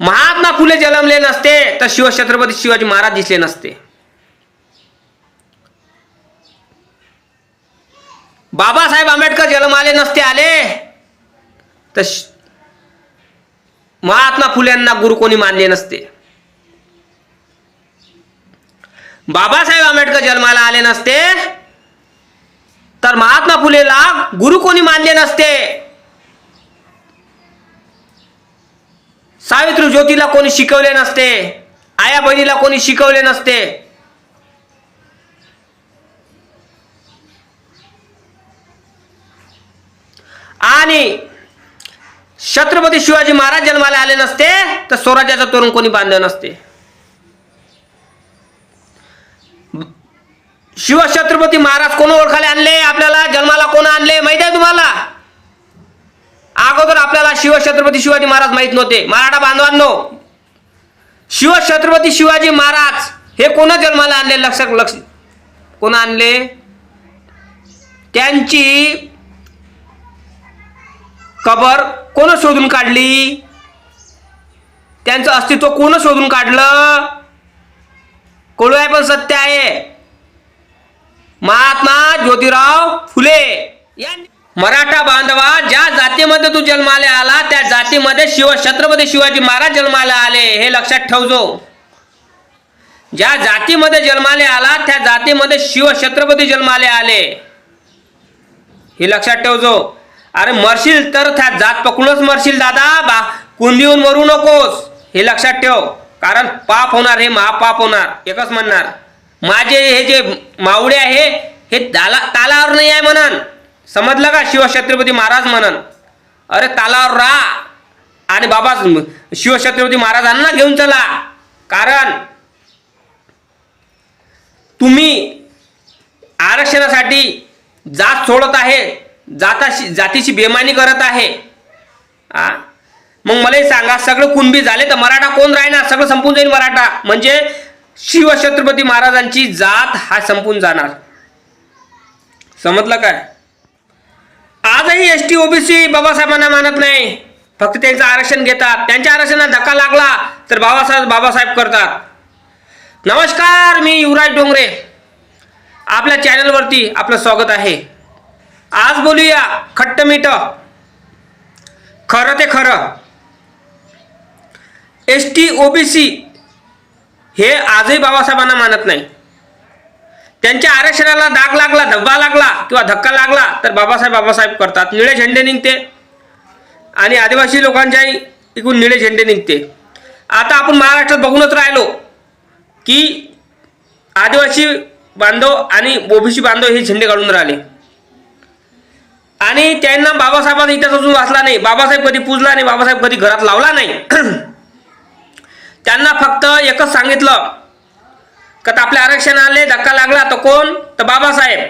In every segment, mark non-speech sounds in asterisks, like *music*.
महात्मा फुले जन्मले नसते तर शिवछत्रपती शिवाजी महाराज दिसले नसते. बाबासाहेब आंबेडकर जन्माले नसते आले तर महात्मा फुल्यांना गुरु कोणी मानले नसते. बाबासाहेब आंबेडकर जन्माला आले नसते तर महात्मा फुलेला गुरु कोणी मानले नसते. सावित्री ज्योतीला कोणी शिकवले नसते. आया बहिणीला कोणी शिकवले नसते. आणि छत्रपती शिवाजी महाराज जन्माला आले नसते तर स्वराज्याचं तोरण कोणी बांधलं नसते. शिवछत्रपती महाराज कोण ओळखाले आणले? आपल्याला जन्माला कोण आणले? माहिती आहे तुम्हाला? अगोदर आपल्याला शिवछत्रपती शिवाजी महाराज माहीत नव्हते. मराठा बांधवांनो शिवछत्रपती शिवाजी महाराज हे कोण जन्माला आणले? लक्षात लक्ष कोण आणले? त्यांची कबर कोण शोधून काढली? त्यांचं अस्तित्व कोण शोधून काढलं? कोण आहे पण सत्य आहे. महात्मा ज्योतिराव फुले यांनी मराठा बांधवा ज्या जातीमध्ये तू जन्माला आला त्या जातीमध्ये शिव छत्रपती शिवाजी महाराज जन्माला आले हे लक्षात ठेवजो. ज्या जातीमध्ये जन्माले आला त्या जातीमध्ये शिव छत्रपती जन्माले आले. हे लक्षात ठेवजो. अरे मरशील तर त्या जात पकडूनच मरशील दादा. बा कुंडीहून मरू नकोस. हे लक्षात ठेव. कारण पाप होणार हे महापाप होणार. एकच म्हणणार. माझे हे जे मावळे आहे हे ताला तालावर नाही आहे म्हणन. समजलं का शिवछत्रपती महाराज म्हणन? अरे तालावर राहा आणि बाबा शिवछत्रपती महाराजांना घेऊन चला. कारण तुम्ही आरक्षणासाठी जात सोडत आहे जाताशी जातीची बेमानी करत आहे. आ? मग मलाही सांगा सगळं कुणबी झाले तर मराठा कोण राहणार? सगळं संपून जाईल मराठा. म्हणजे शिवछत्रपती महाराजांची जात हा संपून जाणार. समजलं काय? आजही एस टी ओबीसी बाबासाहेबांना मानत नाही. फक्त त्यांचं आरक्षण घेतात. त्यांच्या आरक्षणात धक्का लागला तर बाबासाहेब बाबासाहेब करतात. नमस्कार मी युवराज डोंगरे. आपल्या चॅनलवरती आपलं स्वागत आहे. आज बोलूया खट्ट मीठ खरं ते खरं. एस टी ओबीसी हे आजही बाबासाहेबांना मानत नाही. त्यांच्या आरक्षणाला दाग लागला धब्बा लागला किंवा धक्का लागला तर बाबासाहेब बाबासाहेब करतात. निळे झेंडे निघते आणि आदिवासी लोकांच्याही इकडून निळे झेंडे निघते. आता आपण महाराष्ट्रात बघूनच राहिलो की आदिवासी बांधव आणि ओबीसी बांधव हे झेंडे काढून राहिले. आणि त्यांना बाबासाहेबांचा इतिहास अजून वाचला नाही. बाबासाहेब कधी पूजला नाही बाबासाहेब कधी घरात लावला नाही. *clears throat* त्यांना फक्त एकच सांगितलं का तर आपल्या आरक्षणाला धक्का लागला तर कोण? तर बाबासाहेब.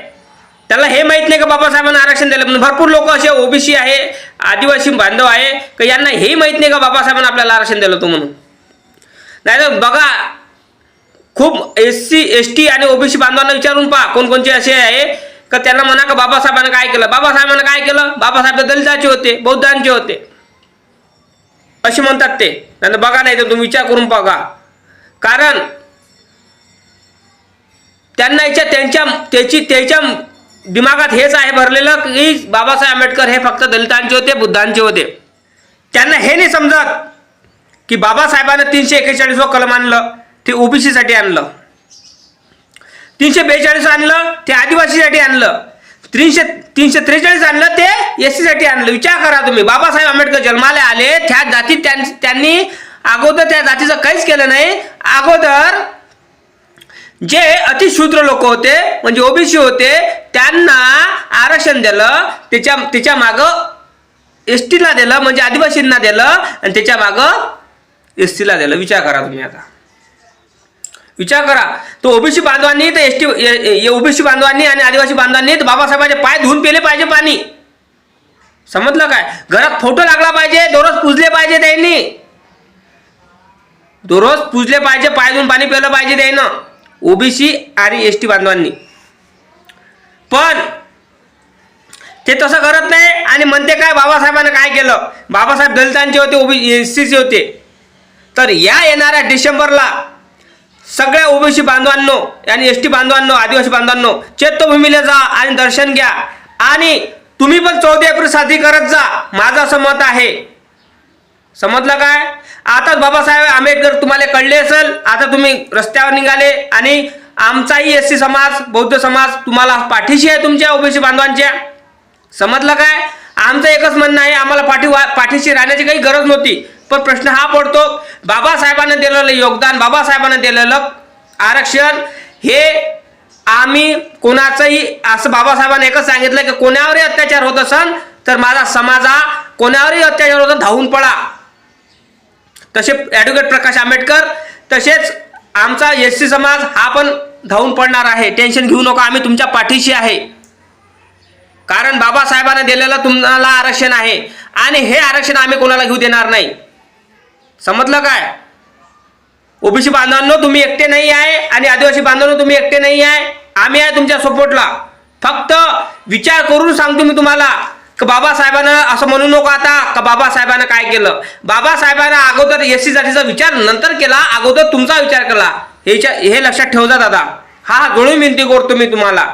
त्याला हे माहीत नाही का बाबासाहेबांना आरक्षण दिलं? म्हणून भरपूर लोक असे ओबीसी आहे आदिवासी बांधव आहे का यांना हे माहीत नाही का बाबासाहेबांना आपल्याला आरक्षण दिलं होतं म्हणून? नाही तर बघा खूप एस सी एस टी आणि ओबीसी बांधवांना विचारून पहा कोणकोणचे असे आहे का त्यांना म्हणा का बाबासाहेबांना काय केलं? बाबासाहेबांना काय केलं? बाबासाहेब दलितांचे दलिताचे होते बौद्धांचे होते. असे म्हणतात ते. त्यांना बघा नाही तर तुम्ही विचार करून बघा. कारण त्यांना याच्या त्यांच्या त्याची त्याच्या दिमागात हेच आहे भरलेलं की बाबासाहेब आंबेडकर हे फक्त दलितांचे होते बुद्धांचे होते. त्यांना हे नाही समजत की बाबासाहेबांना तीनशे एकेचाळीस कलम आणलं ते ओबीसीसाठी आणलं. तीनशे बेचाळीस आणलं ते आदिवासीसाठी आणलं. तीनशे तीनशे त्रेचाळीस आणलं ते एससाठी आणलं. विचार करा तुम्ही बाबासाहेब आंबेडकर जन्माला आले त्या जातीत त्यांनी अगोदर त्या जातीचं काहीच केलं नाही. अगोदर जे अतिशूद्र लोक होते म्हणजे ओबीसी होते त्यांना आरक्षण दिलं त्याच्या त्याच्या मागं एस टीला दिलं म्हणजे आदिवासींना दिलं आणि त्याच्या मागं एस टीला दिलं. विचार करा तुम्ही आता. विचार करा. तो ओबीसी बांधवांनी तर एस टी ओबीसी बांधवांनी आणि आदिवासी बांधवांनी तर बाबासाहेबांचे पाय धुवून पेले पाहिजे पाणी. समजलं काय? घरात फोटो लागला पाहिजे दररोज पुजले पाहिजे त्यांनी. दररोज पुजले पाहिजे पाय धुवून पाणी प्यायलं पाहिजे त्यानं. ओबीसी आणि एस टी बांधवांनी. पण ते तसं करत नाही आणि म्हणते काय बाबासाहेबांना काय केलं? बाबासाहेब दलितांचे होते ओबी एस सीचे होते. तर या येणाऱ्या डिसेंबरला सगळ्या ओबीसी बांधवांनो आणि एस टी बांधवांनो आदिवासी बांधवांनो चैत्यभूमीला जा आणि दर्शन घ्या. आणि तुम्ही पण चौदा एप्रिल साजरी करत जा. माझं असं मत आहे. समजलं काय? आताच बाबासाहेब आंबेडकर तुम्हाला कळले असेल आता तुम्ही रस्त्यावर निघाले आणि आमचाही एस सी समाज बौद्ध समाज तुम्हाला पाठीशी आहे तुमच्या ओबीसी बांधवांच्या. समजलं काय? आमचं एकच म्हणणं आहे आम्हाला पाठी पाठीशी राहण्याची काही गरज नव्हती. पण प्रश्न हा पडतो बाबासाहेबांना दिलेलं योगदान बाबासाहेबांना दिलेलं आरक्षण हे आम्ही कोणाचंही असं बाबासाहेबांना एकच सांगितलं की कोणावरही अत्याचार होत असन तर माझा समाज हा कोणावरही अत्याचार होत धावून पडा तसे ॲडव्होकेट प्रकाश आंबेडकर तसेच आमचा एस सी समाज हा पण धावून पडणार आहे. टेन्शन घेऊ नका आम्ही तुमच्या पाठीशी आहे. कारण बाबासाहेबांना दिलेलं तुम्हाला आरक्षण आहे. आणि हे आरक्षण आम्ही कोणाला घेऊ देणार नाही. समजलं काय? ओबीसी बांधवांनो तुम्ही एकटे नाही आहे आणि आदिवासी बांधवांनो तुम्ही एकटे नाही आहे. आम्ही आहे तुमच्या सपोर्टला फक्त विचार करून सांगतो मी तुम्हाला. बाबासाहेबानं बाबासाहेबांना असं म्हणू नको आता? का बाबासाहेबांना काय केलं? बाबासाहेबांना अगोदर एस सी जातीचा विचार नंतर केला अगोदर तुमचा विचार केला. हेच्या हे लक्षात ठेवजा दादा. हा हा जोडून विनंती करतो मी तुम्हाला.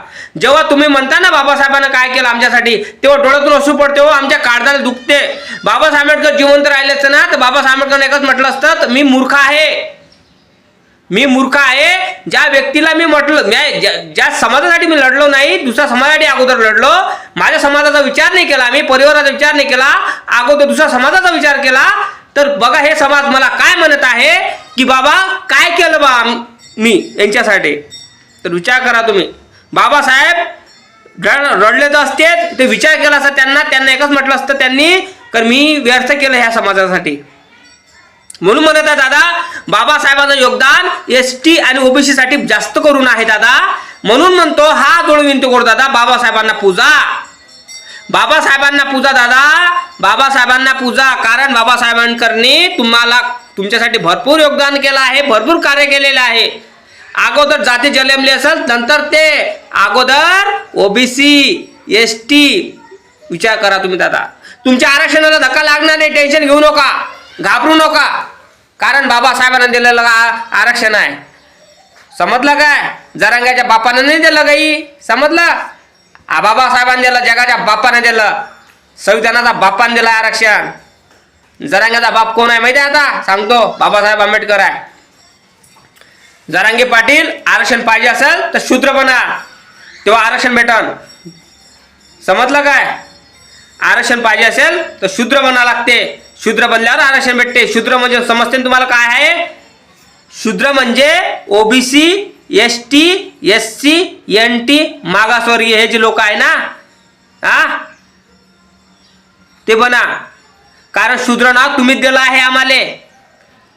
जेव्हा तुम्ही म्हणता ना बाबासाहेबांना काय केलं आमच्यासाठी तेव्हा डोळ्यातून असू पडते हो आमच्या काळजाला दुखते. बाबासाहेब आंबेडकर जिवंत राहिले असते ना तर बाबासाहेब आंबेडकर एकच म्हटलं असतं तर मी मूर्ख आहे. मी मूर्ख आहे ज्या व्यक्तीला मी म्हटलं ज्या ज्या समाजासाठी मी लढलो नाही दुसऱ्या समाजासाठी अगोदर लढलो माझ्या समाजाचा विचार नाही केला मी परिवाराचा विचार नाही केला अगोदर दुसऱ्या समाजाचा विचार केला तर बघा हे समाज मला काय म्हणत आहे की बाबा काय केलं बा मी यांच्यासाठी? तर विचार करा तुम्ही. बाबासाहेब रडले तर असते ते विचार केला असता त्यांना त्यांना एकच म्हटलं असतं त्यांनी तर मी व्यर्थ केलं ह्या समाजासाठी. म्हणून म्हणत आहे दादा बाबासाहेबांचं योगदान एस टी आणि ओबीसी साठी जास्त करून आहे दादा. म्हणून म्हणतो हा जोडून विनंती करू दादा बाबासाहेबांना पूजा. बाबासाहेबांना पूजा दादा बाबासाहेबांना पूजा. कारण बाबासाहेबांकरनी तुम्हाला तुमच्यासाठी भरपूर योगदान केलं आहे भरपूर कार्य केलेलं आहे. अगोदर जाती जलमली असेल नंतर ते अगोदर ओबीसी एस टी विचार करा तुम्ही दादा. तुमच्या आरक्षणाला धक्का लागणार नाही टेन्शन घेऊ नका. घाबरू नका. कारण बाबासाहेबांना दिलेलं आरक्षण आहे. समजलं काय? जरांग्याच्या बापानं नाही दिलं काही समजलं? आ बाबासाहेबांनी दिलं जगाच्या बापाने दिलं. संविधानाचा बापाने दिलं आरक्षण. जरांग्याचा बाप कोण आहे माहिती आहे आता? सांगतो बाबासाहेब आंबेडकर आहे. जरांगे पाटील आरक्षण पाहिजे असेल तर शूद्र बना. तेव्हा आरक्षण भेटन. समजलं काय? आरक्षण पाहिजे असेल तर शूद्र बना लागते. शूद्र बनल्यावर आरक्षण भेटते. शूद्र म्हणजे समजते तुम्हाला काय आहे? शूद्र म्हणजे OBC S T S C N T मागासवर्गीय हे जे लोक आहे ना हा? ते बना. कारण शूद्र नाव तुम्हीच दिलं आहे आम्हाला.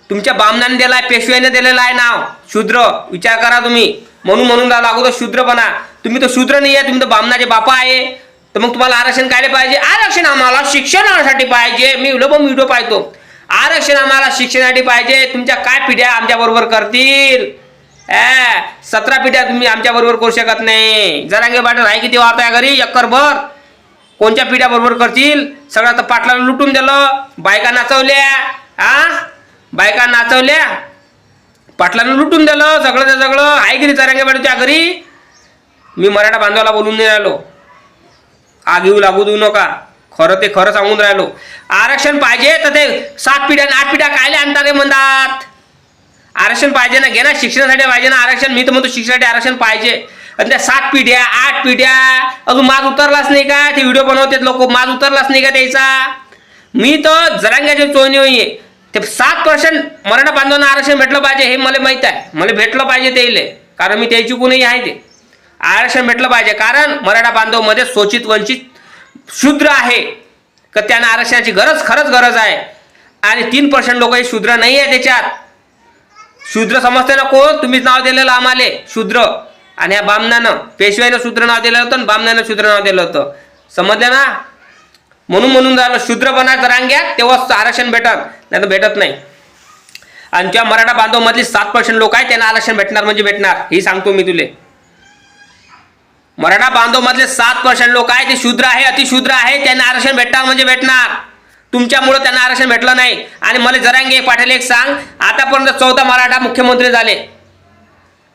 तुमच्या बामनाने दिलं आहे पेशव्याने दिलेलं आहे नाव. शूद्र. विचार करा तुम्ही. म्हणून म्हणून लागू अगोदर शूद्र बना. तुम्ही तर शूद्र नाही आहे तुम्ही तर बामणाचे बापा आहे. तर मग तुम्हाला आरक्षण कायले पाहिजे? आरक्षण आम्हाला शिक्षणासाठी पाहिजे. मी लोक व्हिडिओ पाहतो. आरक्षण आम्हाला शिक्षणासाठी पाहिजे. तुमच्या काय पिढ्या आमच्या बरोबर करतील? सतरा पिढ्या तुम्ही आमच्या बरोबर करू शकत नाही. जरांगे बाटर आहे किती वार्ता आहे घरी? एक्करभर कोणत्या पिढ्या बरोबर करतील? सगळं तर पाटलाला लुटून दिलं. बायका नाचवल्या. आ? बायका नाचवल्या. पाटलानं लुटून दिलं. सगळं ते सगळं. आहे की नाही जरांगे पाटीलच्या घरी? मी मराठा बांधवाला बोलून नाही राहिलो. आग येऊ लागू देऊ नका. खरं ते खरं सांगून राहिलो. आरक्षण पाहिजे तर ते सात पिढ्या आठ पिढ्या कायले आणता रे म्हणतात? आरक्षण पाहिजे ना घे ना शिक्षणासाठी पाहिजे ना आरक्षण. मी तर म्हणतो शिक्षणासाठी आरक्षण पाहिजे. आणि त्या सात पिढ्या आठ पिढ्या अजून माज उतरलाच नाही का? ते व्हिडिओ बनवतात लोक. माज उतरलाच नाही का त्याचा? मी तर जरांग्याची चोनी होईये. ते सात पर्सेंट मराठा बांधवांना आरक्षण भेटलं पाहिजे हे मला माहीत आहे. मला भेटलं पाहिजे ते कारण मी त्याची कोणीही आहे ते. आरक्षण भेटलं पाहिजे. कारण मराठा बांधवमध्ये शोषित वंचित शूद्र आहे. का त्यांना आरक्षणाची गरज खरंच गरज आहे. आणि तीन पर्सेंट लोक हे शूद्र नाही आहे त्याच्यात. शूद्र समजते ना कोण? तुम्हीच नाव दिलेलं आम्हाले शूद्र. आणि या बामनानं पेशव्यानं शूद्र नाव दिलं होतं आणि शूद्र नाव दिलं होतं. समजलं ना? म्हणून म्हणून झालं शूद्र बना रांग्यात तेव्हाच आरक्षण भेटत. नाही तर भेटत नाही. आणि त्या मराठा बांधवमधली सात पर्सेंट लोक आहेत त्यांना आरक्षण भेटणार म्हणजे भेटणार. ही सांगतो मी तुले. मराठा बांधव मधले सात पर्सेंट लोक आहे ते शूद्र आहे अतिशूद्र आहे त्यांना आरक्षण भेटणार म्हणजे भेटणार. तुमच्यामुळं त्यांना आरक्षण भेटलं नाही. आणि मला जरांगे पाटील एक सांग आतापर्यंत चौदा मराठा मुख्यमंत्री झाले.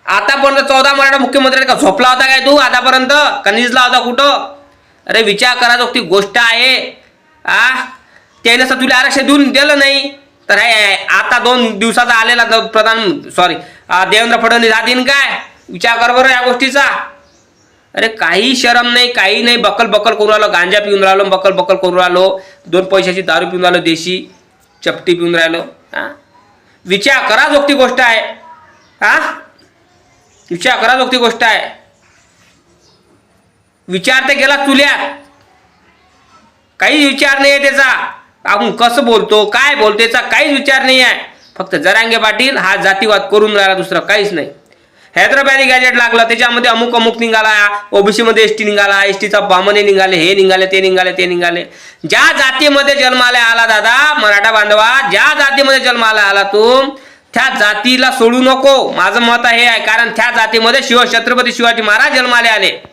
आतापर्यंत चौदा मराठा मुख्यमंत्री का? झोपला होता काय तू आतापर्यंत? कनिजला होता कुठं? अरे विचार करा ती गोष्ट आहे. आ? त्याने तर तुला आरक्षण देऊन दिलं नाही. तर हे आता दोन दिवसाचा आलेला प्रधान सॉरी देवेंद्र फडणवीस हा दिन काय? विचार कर बरं या गोष्टीचा. अरे काही शरम नाही काही नाही. बकल बकल करून राहिलो गांजा पिऊन राहिलो बकल बकल करून राहिलो. दोन पैशाची दारू पिऊन राहिलो देशी चपटी पिऊन राहिलो. हा? विचार करा जोगती गोष्ट आहे. हा? विचार करा जोगती गोष्ट आहे. विचार ते गेला चुल्यात काहीच विचार नाही आहे त्याचा. आपण कसं बोलतो काय बोलतो याचा काहीच विचार नाही आहे फक्त जरांगे पाटील हा जातीवाद करून राहिला दुसरं काहीच नाही. हैदराबादी गॅजेट लागलं. त्याच्यामध्ये अमुक अमुक निघाला. ओबीसी मध्ये एस टी निघाला. एस टीचा बामणे निघाले. हे निघाले ते निघाले ते निघाले. ज्या जातीमध्ये जन्माला आला दादा मराठा बांधवा ज्या जातीमध्ये जन्माला आला तू त्या जातीला सोडू नको. माझं मत हे आहे. कारण त्या जातीमध्ये शिव छत्रपती शिवाजी महाराज जन्माला आले.